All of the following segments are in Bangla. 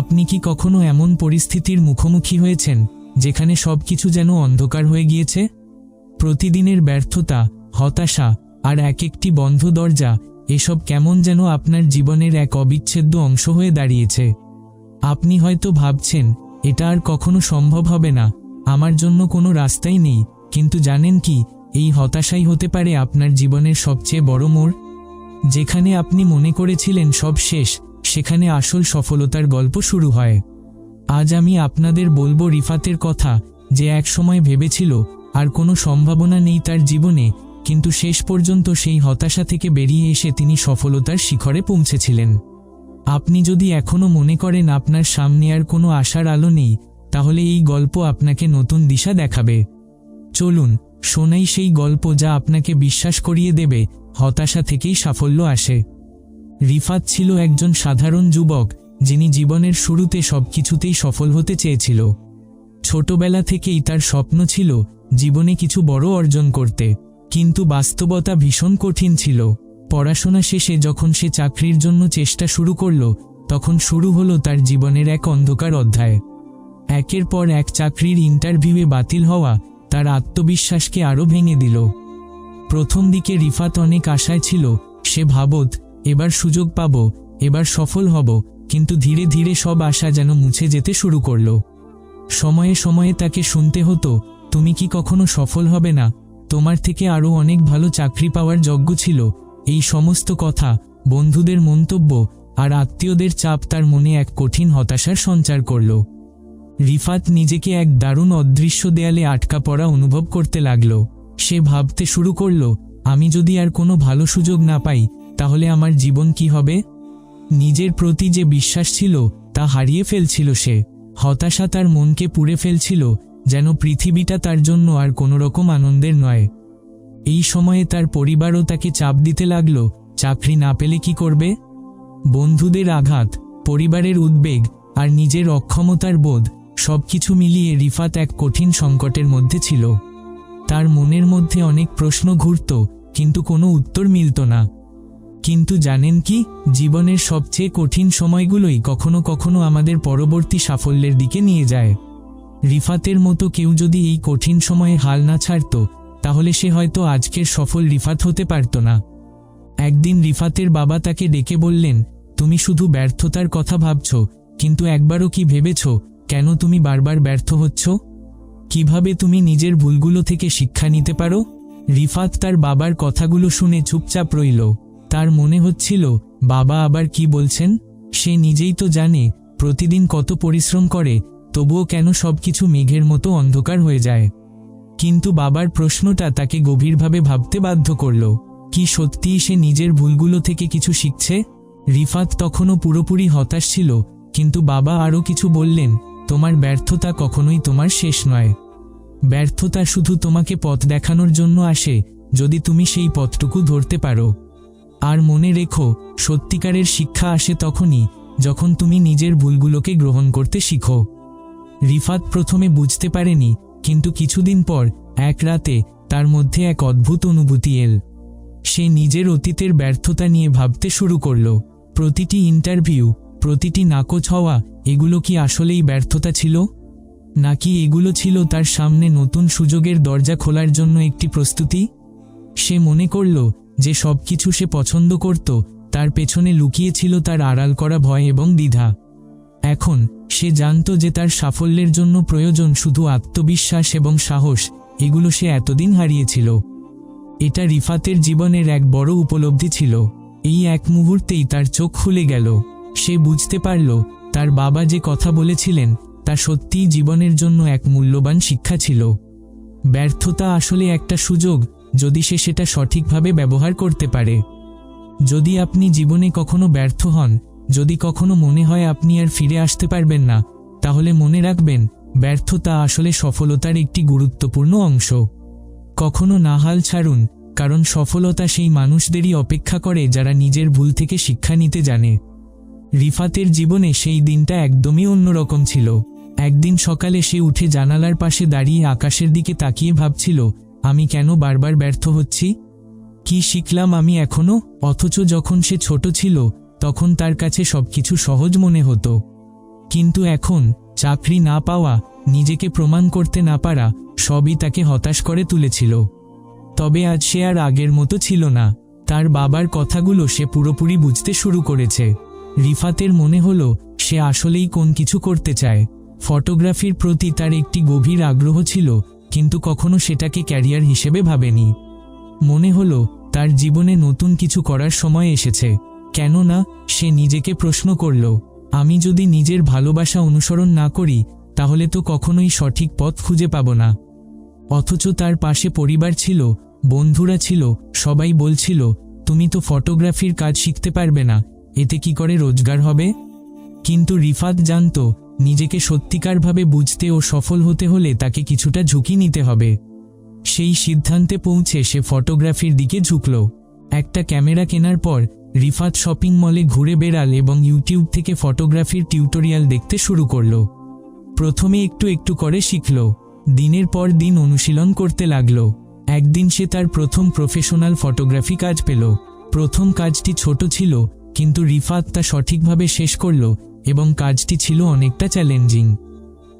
আপনি কি কখনো এমন পরিস্থিতির মুখোমুখি হয়েছেন, যেখানে সবকিছু যেন অন্ধকার হয়ে গিয়েছে? প্রতিদিনের ব্যর্থতা, হতাশা আর এক একটি বন্ধ দরজা, এসব কেমন যেন আপনার জীবনের এক অবিচ্ছেদ্য অংশ হয়ে দাঁড়িয়েছে। আপনি হয়তো ভাবছেন, এটা আর কখনো সম্ভব হবে না, আমার জন্য কোনো রাস্তাই নেই। কিন্তু জানেন কি, এই হতাশাই হতে পারে আপনার জীবনের সবচেয়ে বড় মোড়? যেখানে আপনি মনে করেছিলেন সব শেষ সেখানে আসল সফলতার গল্প শুরু হয়। আজ আমি আপনাদের বলব রিফাতের কথা, যে এক সময় ভেবেছিল, আর কোনো সম্ভাবনা নেই তার জীবনে, কিন্তু শেষ পর্যন্ত সেই হতাশা থেকে বেরিয়ে এসে তিনি সফলতার শিখরে পৌঁছেছিলেন। আপনি যদি এখনও মনে করেন আপনার সামনে আর কোনো আশার আলো নেই, তাহলে এই গল্প আপনাকে নতুন দিশা দেখাবে। চলুন, শোনাই সেই গল্প যা আপনাকে বিশ্বাস করিয়ে দেবে, হতাশা থেকেই সাফল্য আসে। রিফাত ছিল একজন সাধারণ যুবক, যিনি জীবনের শুরুতে সবকিছুতেই সফল হতে চেয়েছিল। ছোটবেলা থেকেই তার স্বপ্ন ছিল জীবনে কিছু বড় অর্জন করতে, কিন্তু বাস্তবতা ভীষণ কঠিন ছিল। পড়াশোনা শেষে যখন সে চাকরির জন্য চেষ্টা শুরু করল, তখন শুরু হলো তার জীবনের এক অন্ধকার অধ্যায়। একের পর এক চাকরির ইন্টারভিউয়ে বাতিল হওয়া তার আত্মবিশ্বাসকে আরও ভেঙে দিল। প্রথম দিকে রিফাত অনেক আশায় ছিল, সে ভাবত এবার সুযোগ পাব, এবার সফল হব, কিন্তু ধীরে ধীরে সব আশা যেন মুছে যেতে শুরু করল। সময়ে সময়ে তাকে শুনতে হতো, তুমি কি কখনো সফল হবে না? তোমার থেকে আরও অনেক ভালো চাকরি পাওয়ার যোগ্য ছিল। এই সমস্ত কথা, বন্ধুদের মন্তব্য আর আত্মীয়দের চাপ তার মনে এক কঠিন হতাশার সঞ্চার করল। রিফাত নিজেকে এক দারুণ অদৃশ্য দেয়ালে আটকা পড়া অনুভব করতে লাগল। সে ভাবতে শুরু করল, আমি যদি আর কোনো ভালো সুযোগ না পাই তাহলে আমার জীবন কি হবে? নিজের প্রতি যে বিশ্বাস ছিল, তা হারিয়ে ফেলছিল সে। হতাশা তার মনকে পুড়ে ফেলছিল, যেন পৃথিবীটা তার জন্য আর কোনো রকম আনন্দের নয়। এই সময়ে তার পরিবারও তাকে চাপ দিতে লাগল, চাকরি না পেলে কি করবে? বন্ধুদের আঘাত, পরিবারের উদ্বেগ, আর নিজের অক্ষমতার বোধ, সবকিছু মিলিয়ে রিফাত এক কঠিন সংকটের মধ্যে ছিল। তার মনের মধ্যে অনেক প্রশ্ন ঘুরত, কিন্তু কোনো উত্তর মিলত না। কিন্তু জানেন কি, জীবনের সবচেয়ে কঠিন সময়গুলোই কখনো কখনো আমাদের পরবর্তী সাফল্যের দিকে নিয়ে যায়। রিফাতের মতো কেউ যদি এই কঠিন সময়ে হাল না ছাড়ত, তাহলে সে হয়তো আজকের সফল রিফাত হতে পারত না। একদিন রিফাতের বাবা তাকে ডেকে বললেন, তুমি শুধু ব্যর্থতার কথা ভাবছ, কিন্তু একবারও কি ভেবেছ, কেন তুমি বারবার ব্যর্থ হচ্ছ? কীভাবে তুমি নিজের ভুলগুলো থেকে শিক্ষা নিতে পারো? রিফাত তার বাবার কথাগুলো শুনে চুপচাপ রইল। তার মনে হচ্ছিল, বাবা আবার কি বলছেন? সে নিজেই তো জানে, প্রতিদিন কত পরিশ্রম করে, তবুও কেন সবকিছু মেঘের মতো অন্ধকার হয়ে যায়। কিন্তু বাবার প্রশ্নটা তাকে গভীরভাবে ভাবতে বাধ্য করল, কি সত্যিই সে নিজের ভুলগুলো থেকে কিছু শিখছে? রিফাত তখনও পুরোপুরি হতাশ ছিল, কিন্তু বাবা আরও কিছু বললেন, তোমার ব্যর্থতা কখনোই তোমার শেষ নয়। ব্যর্থতা শুধু তোমাকে পথ দেখানোর জন্য আসে, যদি তুমি সেই পথটুকু ধরতে পারো। আর মনে রেখো, সত্যিকারের শিক্ষা আসে তখনই যখন তুমি নিজের ভুলগুলোকে গ্রহণ করতে শিখো। রিফাত প্রথমে বুঝতে পারেনি, কিন্তু কিছুদিন পর, এক রাতে, তার মধ্যে এক অদ্ভুত অনুভূতি এল। সে নিজের অতীতের ব্যর্থতা নিয়ে ভাবতে শুরু করল। প্রতিটি ইন্টারভিউ, প্রতিটি নাকচ হওয়া, এগুলো কি আসলেই ব্যর্থতা ছিল? নাকি এগুলো ছিল তার সামনে নতুন সুযোগের দরজা খোলার জন্য একটি প্রস্তুতি? সে মনে করল যে সব কিছু সে পছন্দ করত, তার পেছনে লুকিয়েছিল তার আড়াল করা ভয় এবং দ্বিধা। এখন সে জানত যে তার সাফল্যের জন্য প্রয়োজন শুধু আত্মবিশ্বাস এবং সাহস, এগুলো সে এতদিন হারিয়েছিল। এটা রিফাতের জীবনের এক বড় উপলব্ধি ছিল। এই এক মুহূর্তেই তার চোখ খুলে গেল। সে বুঝতে পারল, তার বাবা যে কথা বলেছিলেন, তা সত্যিই জীবনের জন্য এক মূল্যবান শিক্ষা ছিল। ব্যর্থতা আসলে একটা সুযোগ যদি সে সেটা সঠিকভাবে ব্যবহার করতে পারে। যদি আপনি জীবনে কখনো ব্যর্থ হন, যদি কখনো মনে হয় আপনি আর ফিরে আসতে পারবেন না, তাহলে মনে রাখবেন, ব্যর্থতা আসলে সফলতার একটি গুরুত্বপূর্ণ অংশ। কখনো নাহাল ছাড়ুন, কারণ সফলতা সেই মানুষদেরই অপেক্ষা করে যারা নিজের ভুল থেকে শিক্ষা নিতে জানে। রিফাতের জীবনে সেই দিনটা একদমই অন্যরকম ছিল। একদিন সকালে সে উঠে জানালার পাশে দাঁড়িয়ে আকাশের দিকে তাকিয়ে ভাবছিল আমি কেন বারবার ব্যর্থ হচ্ছি? কি শিখলাম আমি এখনও? অথচ যখন সে ছোট ছিল, তখন তার কাছে সবকিছু সহজ মনে হতো। কিন্তু এখন, চাকরি না পাওয়া, নিজেকে প্রমাণ করতে না পারা, সবই তাকে হতাশ করে তুলেছিল। তবে আজ সে আর আগের মতো ছিল না। তার বাবার কথাগুলো সে পুরোপুরি বুঝতে শুরু করেছে। রিফাতের মনে হলো, সে আসলেই কোন কিছু করতে চায়। ফটোগ্রাফির প্রতি তার একটি গভীর আগ্রহ ছিল কিন্তু কখনো সেটাকে ক্যারিয়ার হিসেবে ভাবেনি। মনে হলো, তার জীবনে নতুন কিছু করার সময় এসেছে। কেননা, সে নিজেকে প্রশ্ন করল, আমি যদি নিজের ভালোবাসা অনুসরণ না করি, তাহলে তো কখনোই সঠিক পথ খুঁজে পাব না। অথচ তার পাশে পরিবার ছিল, বন্ধুরা ছিল, সবাই বলছিল, তুমি তো ফটোগ্রাফির কাজ শিখতে পারবে না, এতে কি করে রোজগার হবে? কিন্তু রিফাত জানত নিজেকে সত্যিকারভাবে বুঝতে ও সফল হতে হলে তাকে কিছুটা ঝুঁকি নিতে হবে। সেই সিদ্ধান্তে পৌঁছে সে ফটোগ্রাফির দিকে ঝুঁকল। একটা ক্যামেরা কেনার পর রিফাত শপিং মলে ঘুরে বেড়াল এবং ইউটিউব থেকে ফটোগ্রাফির টিউটোরিয়াল দেখতে শুরু করল। প্রথমে একটু একটু করে শিখল। দিনের পর দিন অনুশীলন করতে লাগল। একদিন সে তার প্রথম প্রফেশনাল ফটোগ্রাফি কাজ পেল। প্রথম কাজটি ছোট ছিল, কিন্তু রিফাত তা সঠিকভাবে শেষ করল এবং কাজটি ছিল অনেকটা চ্যালেঞ্জিং।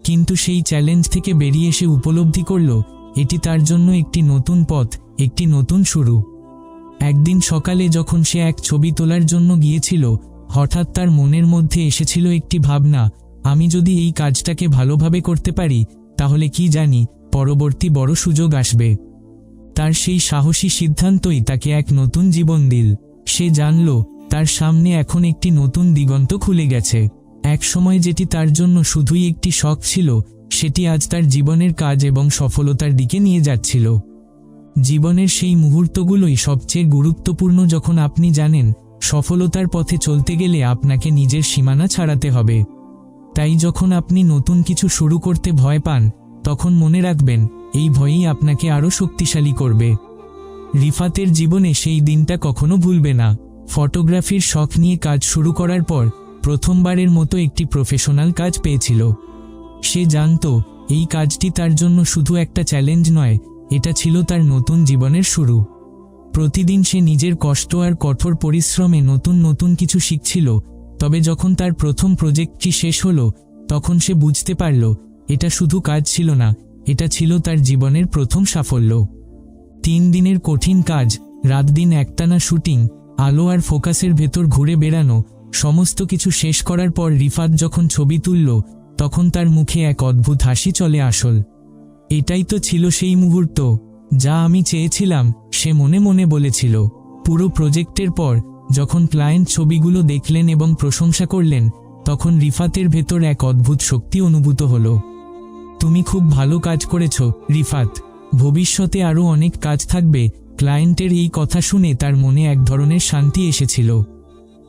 কিন্তু সেই চ্যালেঞ্জ থেকে বেরিয়ে এসে উপলব্ধি করল, এটি তার জন্য একটি নতুন পথ, একটি নতুন শুরু। একদিন সকালে যখন সে এক ছবি তোলার জন্য গিয়েছিল, হঠাৎ তার মনের মধ্যে এসেছিল একটি ভাবনা, আমি যদি এই কাজটাকে ভালোভাবে করতে পারি, তাহলে কি জানি, পরবর্তী বড় সুযোগ আসবে তার সেই সাহসী সিদ্ধান্তই তাকে এক নতুন জীবন দিল। সে জানল, তার সামনে এখন একটি নতুন দিগন্ত খুলে গেছে। এক সময় যেটি তার জন্য শুধুই একটি শখ ছিল, সেটি আজ তার জীবনের কাজ এবং সফলতার দিকে নিয়ে যাচ্ছিল। জীবনের সেই মুহূর্তগুলোই সবচেয়ে গুরুত্বপূর্ণ যখন আপনি জানেন, সফলতার পথে চলতে গেলে আপনাকে নিজের সীমানা ছাড়াতে হবে। তাই যখন আপনি নতুন কিছু শুরু করতে ভয় পান, তখন মনে রাখবেন, এই ভয়ই আপনাকে আরও শক্তিশালী করবে। রিফাতের জীবনে সেই দিনটা কখনো ভুলবে না। ফটোগ্রাফির শখ নিয়ে কাজ শুরু করার পর প্রথমবারের মতো একটি প্রফেশনাল কাজ পেয়েছিল। সে জানত, এই কাজটি তার জন্য শুধু একটা চ্যালেঞ্জ নয়, এটা ছিল তার নতুন জীবনের শুরু। প্রতিদিন সে নিজের কষ্ট আর কঠোর পরিশ্রমে নতুন নতুন কিছু শিখছিল, তবে যখন তার প্রথম প্রজেক্টটি শেষ হলো, তখন সে বুঝতে পারল, এটা শুধু কাজ ছিল না, এটা ছিল তার জীবনের প্রথম সাফল্য। তিন দিনের কঠিন কাজ, রাত দিন একটানা শুটিং আলো আর ফোকাসের ভেতর ঘুরে বেড়ানো সমস্ত কিছু শেষ করার পর রিফাত যখন ছবি তুলল, তখন তার মুখে এক অদ্ভুত হাসি চলে আসল। এটাই তো ছিল সেই মুহূর্ত, যা আমি চেয়েছিলাম, সে মনে মনে বলেছিল। পুরো প্রজেক্টের পর, যখন ক্লায়েন্ট ছবিগুলো দেখলেন এবং প্রশংসা করলেন, তখন রিফাতের ভেতর এক অদ্ভুত শক্তি অনুভূত হল। তুমি খুব ভালো কাজ করেছ, রিফাত। ভবিষ্যতে আরও অনেক কাজ থাকবে। ক্লায়েন্টের এই কথা শুনে তার মনে এক ধরনের শান্তি এসেছিল।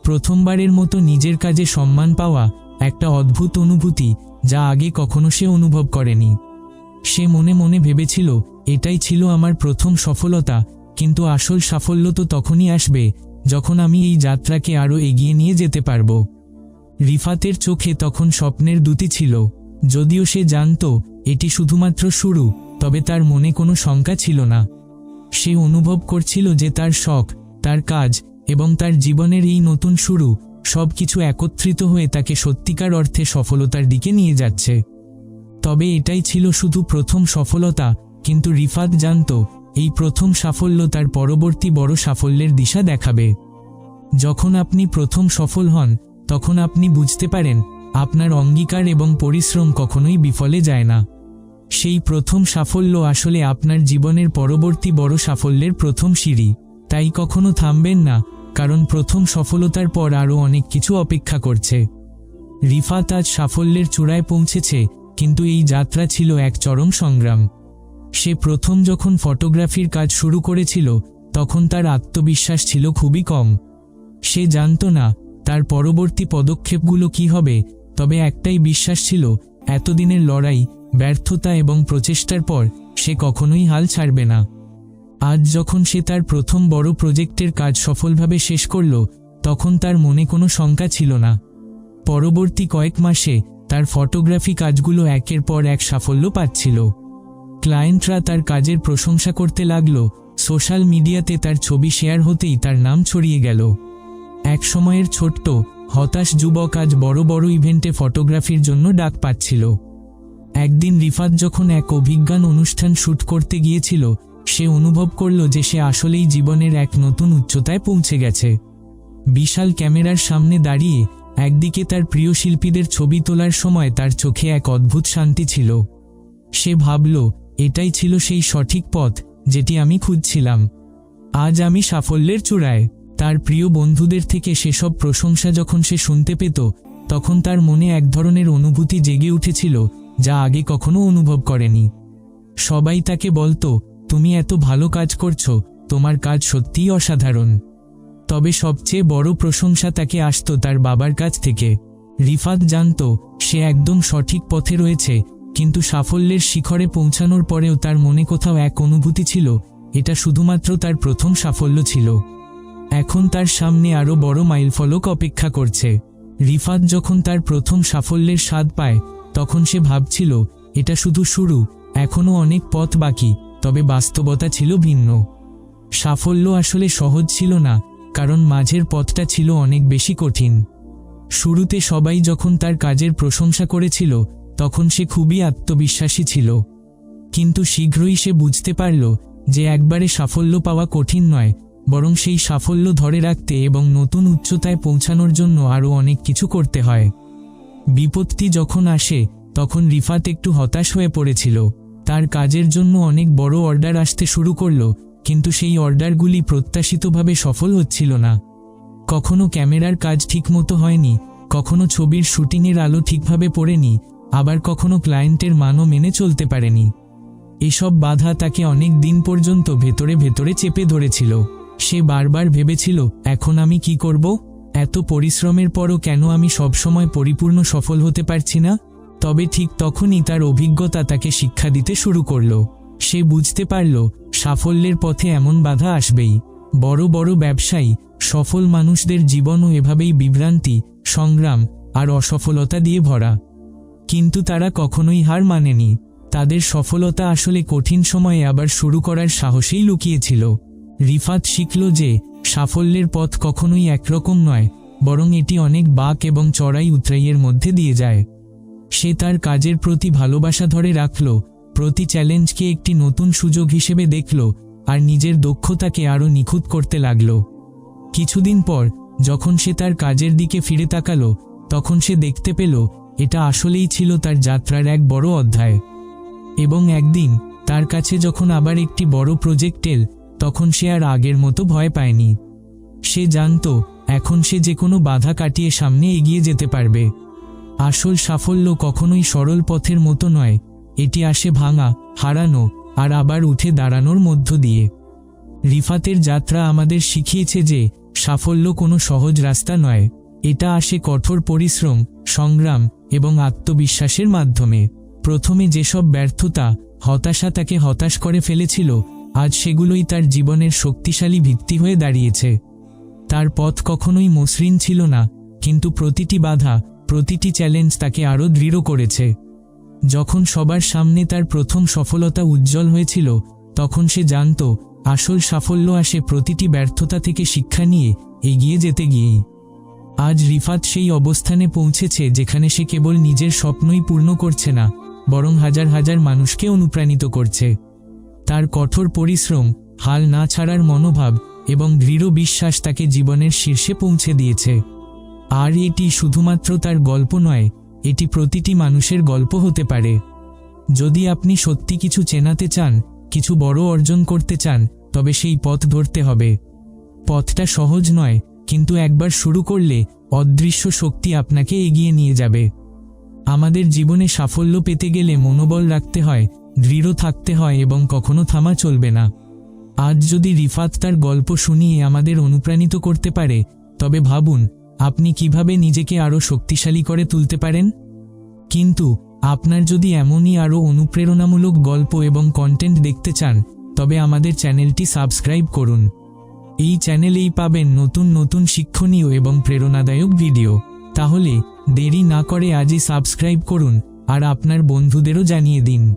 প্রথমবারের মতো নিজের কাজে সম্মান পাওয়া একটা অদ্ভুত অনুভূতি যা আগে কখনো সে অনুভব করেনি। সে মনে মনে ভেবেছিল, এটাই ছিল আমার প্রথম সফলতা, কিন্তু আসল সাফল্য তো তখনই আসবে যখন আমি এই যাত্রাকে আরও এগিয়ে নিয়ে যেতে পারব। রিফাতের চোখে তখন স্বপ্নের দুটি ছিল। যদিও সে জানত, এটি শুধুমাত্র শুরু, তবে তার মনে কোনো শঙ্কা ছিল না। সে অনুভব করছিল যে তার শখ, তার কাজ এবং তার জীবনের এই নতুন শুরু সব কিছু একত্রিত হয়ে তাকে সত্যিকার অর্থে সফলতার দিকে নিয়ে যাচ্ছে। তবে এটাই ছিল শুধু প্রথম সফলতা, কিন্তু রিফাত জানত, এই প্রথম সাফল্য তার পরবর্তী বড় সাফল্যের দিশা দেখাবে। যখন আপনি প্রথম সফল হন, তখন আপনি বুঝতে পারেন, আপনার অঙ্গীকার এবং পরিশ্রম কখনোই বিফলে যায় না। সেই প্রথম সাফল্য আসলে আপনার জীবনের পরবর্তী বড় সাফল্যের প্রথম সিঁড়ি, তাই কখনো থামবেন না কারণ প্রথম সফলতার পর আরও অনেক কিছু অপেক্ষা করছে। রিফাত আজ সাফল্যের চূড়ায় পৌঁছেছে, কিন্তু এই যাত্রা ছিল এক চরম সংগ্রাম। সে প্রথম যখন ফটোগ্রাফির কাজ শুরু করেছিল, তখন তার আত্মবিশ্বাস ছিল খুবই কম। সে জানত না, তার পরবর্তী পদক্ষেপগুলো কি হবে, তবে একটাই বিশ্বাস ছিল, এতদিনের লড়াই, ব্যর্থতা এবং প্রচেষ্টার পর সে কখনোই হাল ছাড়বে না। আজ যখন সে তার প্রথম বড় প্রজেক্টের কাজ সফলভাবে শেষ করল, তখন তার মনে কোনো শঙ্কা ছিল না। পরবর্তী কয়েক মাসে তার ফটোগ্রাফি কাজগুলো একের পর এক সাফল্য পাচ্ছিল। ক্লায়েন্টরা তার কাজের প্রশংসা করতে লাগল, সোশ্যাল মিডিয়াতে তার ছবি শেয়ার হতেই তার নাম ছড়িয়ে গেল। এক সময়ের ছোট্ট, হতাশ যুবক আজ বড় বড় ইভেন্টে ফটোগ্রাফির জন্য ডাক পাচ্ছিল। একদিন রিফাত যখন এক অভিজ্ঞান অনুষ্ঠান শ্যুট করতে গিয়েছিল সে অনুভব করল যে সে আসলেই জীবনের এক নতুন উচ্চতায় পৌঁছে গেছে। বিশাল ক্যামেরার সামনে দাঁড়িয়ে একদিকে তার প্রিয় শিল্পীদের ছবি তোলার সময় তার চোখে এক অদ্ভুত শান্তি ছিল। সে ভাবল, এটাই ছিল সেই সঠিক পথ যেটি আমি খুঁজছিলাম। আজ আমি সাফল্যের চূড়ায়। তার প্রিয় বন্ধুদের থেকে সেসব প্রশংসা যখন সে শুনতে পেত, তখন তার মনে এক ধরনের অনুভূতি জেগে উঠেছিল যা আগে কখনো অনুভব করেনি। সবাই তাকে বলতো তুমি এত ভালো কাজ করছ, তোমার কাজ সত্যিই অসাধারণ। তবে সবচেয়ে বড় প্রশংসা তাকে আসত তার বাবার কাছ থেকে। রিফাত জানত, সে একদম সঠিক পথে রয়েছে, কিন্তু সাফল্যের শিখরে পৌঁছানোর পরেও তার মনে কোথাও এক অনুভূতি ছিল, এটা শুধুমাত্র তার প্রথম সাফল্য ছিল। এখন তার সামনে আরও বড় মাইলফলক অপেক্ষা করছে। রিফাত যখন তার প্রথম সাফল্যের স্বাদ পায়, তখন সে ভাবছিল, এটা শুধু শুরু, এখনও অনেক পথ বাকি। তবে বাস্তবতা ছিল ভিন্ন। সাফল্য আসলে সহজ ছিল না, কারণ মাঝের পথটা ছিল অনেক বেশি কঠিন। শুরুতে সবাই যখন তার কাজের প্রশংসা করেছিল, তখন সে খুবই আত্মবিশ্বাসী ছিল। কিন্তু শীঘ্রই সে বুঝতে পারল যে একবারে সাফল্য পাওয়া কঠিন নয়, বরং সেই সাফল্য ধরে রাখতে এবং নতুন উচ্চতায় পৌঁছানোর জন্য আরও অনেক কিছু করতে হয়। বিপত্তি যখন আসে, তখন রিফাত একটু হতাশ হয়ে পড়েছিল। তার কাজের জন্য অনেক বড় অর্ডার আসতে শুরু করল, কিন্তু সেই অর্ডারগুলি প্রত্যাশিতভাবে সফল হচ্ছিল না। কখনো ক্যামেরার কাজ ঠিকমতো হয়নি, কখনো ছবির শুটিংয়ের আলো ঠিকভাবে পড়েনি, আবার কখনো ক্লায়েন্টের মানও মেনে চলতে পারেনি। এসব বাধা তাকে অনেক দিন পর্যন্ত ভেতরে ভেতরে চেপে ধরেছিল। সে বারবার ভেবেছিল, এখন আমি কি করব? এত পরিশ্রমের পরও কেন আমি সবসময় পরিপূর্ণ সফল হতে পারছি না? তবে ঠিক তখনই তার অভিজ্ঞতা তাকে শিক্ষা দিতে শুরু করল। সে বুঝতে পারল, সাফল্যের পথে এমন বাধা আসবেই। বড় বড় ব্যবসায়ী, সফল মানুষদের জীবনও এভাবেই বিভ্রান্তি, সংগ্রাম আর অসফলতা দিয়ে ভরা। কিন্তু তারা কখনোই হার মানেনি। তাদের সফলতা আসলে কঠিন সময়ে আবার শুরু করার সাহসেই লুকিয়েছিল। রিফাত শিখল যে, সাফল্যের পথ কখনোই একরকম নয়, বরং এটি অনেক বাঁক এবং চড়াই উতরাইয়ের মধ্যে দিয়ে যায়। সে তার কাজের প্রতি ভালোবাসা ধরে রাখল, প্রতি চ্যালেঞ্জকে একটি নতুন সুযোগ হিসেবে দেখল আর নিজের দক্ষতাকে আরও নিখুঁত করতে লাগল। কিছুদিন পর, যখন সে তার কাজের দিকে ফিরে তাকালো, তখন সে দেখতে পেল, এটা আসলেই ছিল তার যাত্রার এক বড় অধ্যায়। এবং একদিন, তার কাছে যখন আবার একটি বড় প্রজেক্ট এল, তখন সে আর আগের মতো ভয় পায়নি। সে জানত, এখন সে যে কোনো বাধা কাটিয়ে সামনে এগিয়ে যেতে পারবে। আসল সাফল্য কখনোই সরল পথের মতো নয়। এটি আসে ভাঙা, হারানো, আর আবার উঠে দাঁড়ানোর মধ্য দিয়ে। রিফাতের যাত্রা আমাদের শিখিয়েছে যে, সাফল্য কোনো সহজ রাস্তা নয়। এটা আসে কঠোর পরিশ্রম, সংগ্রাম এবং আত্মবিশ্বাসের মাধ্যমে। প্রথমে যেসব ব্যর্থতা, হতাশা তাকে হতাশ করে ফেলেছিল, আজ সেগুলোই তার জীবনের শক্তিশালী ভিত্তি হয়ে দাঁড়িয়েছে। তার পথ কখনোই মসৃণ ছিল না, কিন্তু প্রতিটি বাধা প্রতিটি চ্যালেঞ্জ তাকে আরও দৃঢ় করেছে। যখন সবার সামনে তার প্রথম সফলতা উজ্জ্বল হয়েছিল, তখন সে জানত, আসল সাফল্য আসে প্রতিটি ব্যর্থতা থেকে শিক্ষা নিয়ে এগিয়ে যেতে গিয়েই। আজ রিফাত সেই অবস্থানে পৌঁছেছে যেখানে সে কেবল নিজের স্বপ্নই পূর্ণ করছে না, বরং হাজার হাজার মানুষকে অনুপ্রাণিত করছে। তার কঠোর পরিশ্রম, হাল না ছাড়ার মনোভাব এবং দৃঢ় বিশ্বাস তাকে জীবনের শীর্ষে পৌঁছে দিয়েছে। আর এটি শুধুমাত্র তার গল্প নয়, এটি প্রতিটি মানুষের গল্প হতে পারে। যদি আপনি সত্যি কিছু চেনাতে চান, কিছু বড় অর্জন করতে চান, তবে সেই পথ ধরতে হবে। পথটা সহজ নয়, কিন্তু একবার শুরু করলে অদৃশ্য শক্তি আপনাকে এগিয়ে নিয়ে যাবে। আমাদের জীবনে সাফল্য পেতে গেলে মনোবল রাখতে হয়, দৃঢ় থাকতে হয় এবং কখনো থামা চলবে না। আজ যদি রিফাত তার গল্প শুনিয়ে আমাদের অনুপ্রাণিত করতে পারে, তবে ভাবুন আপনি কীভাবে নিজেকে আরও শক্তিশালী করে তুলতে পারেন? কিন্তু, আপনার যদি এমনই আরও অনুপ্রেরণামূলক গল্প এবং কন্টেন্ট দেখতে চান, তবে আমাদের চ্যানেলটি সাবস্ক্রাইব করুন। এই চ্যানেলেই পাবেন নতুন নতুন শিক্ষণীয় এবং প্রেরণাদায়ক ভিডিও। তাহলে, দেরি না করে আজই সাবস্ক্রাইব করুন, আর আপনার বন্ধুদেরও জানিয়ে দিন।